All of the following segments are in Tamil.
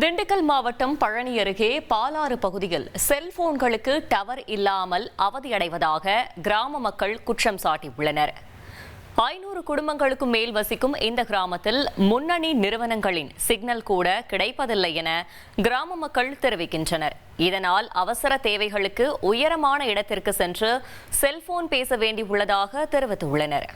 திண்டுக்கல் மாவட்டம் பழனி அருகே பாலாறு பகுதியில் செல்போன்களுக்கு டவர் இல்லாமல் அவதியடைவதாக கிராம மக்கள் குற்றம் சாட்டியுள்ளனர். ஐநூறு குடும்பங்களுக்கும் மேல் வசிக்கும் இந்த கிராமத்தில் முன்னணி நிறுவனங்களின் சிக்னல் கூட கிடைப்பதில்லை என கிராம மக்கள் தெரிவிக்கின்றனர். இதனால் அவசர தேவைகளுக்கு உயரமான இடத்திற்கு சென்று செல்போன் பேச வேண்டியுள்ளதாக தெரிவித்துள்ளனர்.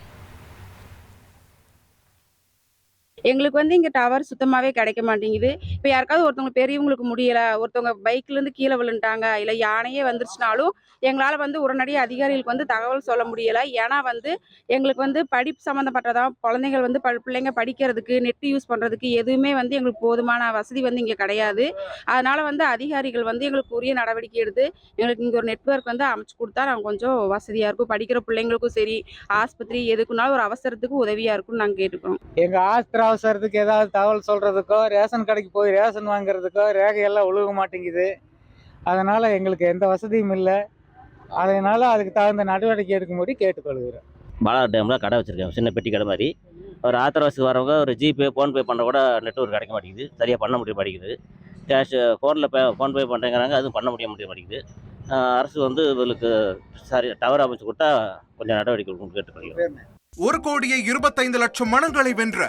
எங்களுக்கு வந்து இங்கே டவர் சுத்தமாகவே கிடைக்க மாட்டேங்குது. இப்போ யாருக்காவது ஒருத்தவங்க பெரியவங்களுக்கு முடியலை ஒருத்தவங்க பைக்லேருந்து கீழே விழுந்துட்டாங்க இல்லை யானையே வந்துருச்சுனாலும் எங்களால் வந்து உடனடியாக அதிகாரிகளுக்கு வந்து தகவல் சொல்ல முடியலை. ஏன்னா வந்து எங்களுக்கு வந்து படிப்பு சம்மந்தப்பட்டதான் குழந்தைகள் வந்து ப பிள்ளைங்க படிக்கிறதுக்கு நெட் யூஸ் பண்ணுறதுக்கு எதுவுமே வந்து எங்களுக்கு போதுமான வசதி வந்து இங்கே கிடையாது. அதனால் வந்து அதிகாரிகள் வந்து எங்களுக்கு உரிய நடவடிக்கை எடுத்து எங்களுக்கு இங்கே ஒரு நெட்வொர்க் வந்து அமைச்சு கொடுத்தா நாங்கள் கொஞ்சம் வசதியாக இருக்கும். படிக்கிற பிள்ளைங்களுக்கும் சரி ஆஸ்பத்திரி எதுக்குனாலும் ஒரு அவசரத்துக்கு உதவியாக இருக்கும்னு நாங்கள் கேட்டுக்கிறோம். எங்கள் ஆஸ்திரா அவசரத்துக்கு ஏதாவது தகவல் சொல்றதுக்கோ ரேஷன் கடைக்கு போய் ரேஷன் வாங்குறதுக்கோ ரேகையெல்லாம் ஒழுக மாட்டேங்குது. அதனால எங்களுக்கு எந்த வசதியும் இல்லை. அதனால அதுக்கு தகுந்த நடவடிக்கை எடுக்கும்படி கேட்டுக்கொள்கிறேன் பாலாறு டேமில் கடை வச்சுருக்கேன். சின்ன பெட்டி கடை மாதிரி. ஒரு ஆத்திரவசத்துக்கு வரவங்க ஒரு ஜிபே ஃபோன்பே பண்ண கூட நெட்ஒர்க் கிடைக்க மாட்டேங்குது. சரியாக பண்ண முடிய மாட்டேங்குது. கேஷ் ஃபோனில் பே ஃபோன்பே பண்ணுறேங்கிறாங்க அதுவும் பண்ண முடிய முடிய மாட்டேங்குது. அரசு வந்து இவங்களுக்கு சரி டவர் அமைச்சு கொடுத்தா கொஞ்சம் நடவடிக்கை எடுக்கணும்னு கேட்டுக்கொள்கிறேன் ஒரு கோடியே இருபத்தைந்து லட்சம் மனங்களை வென்ற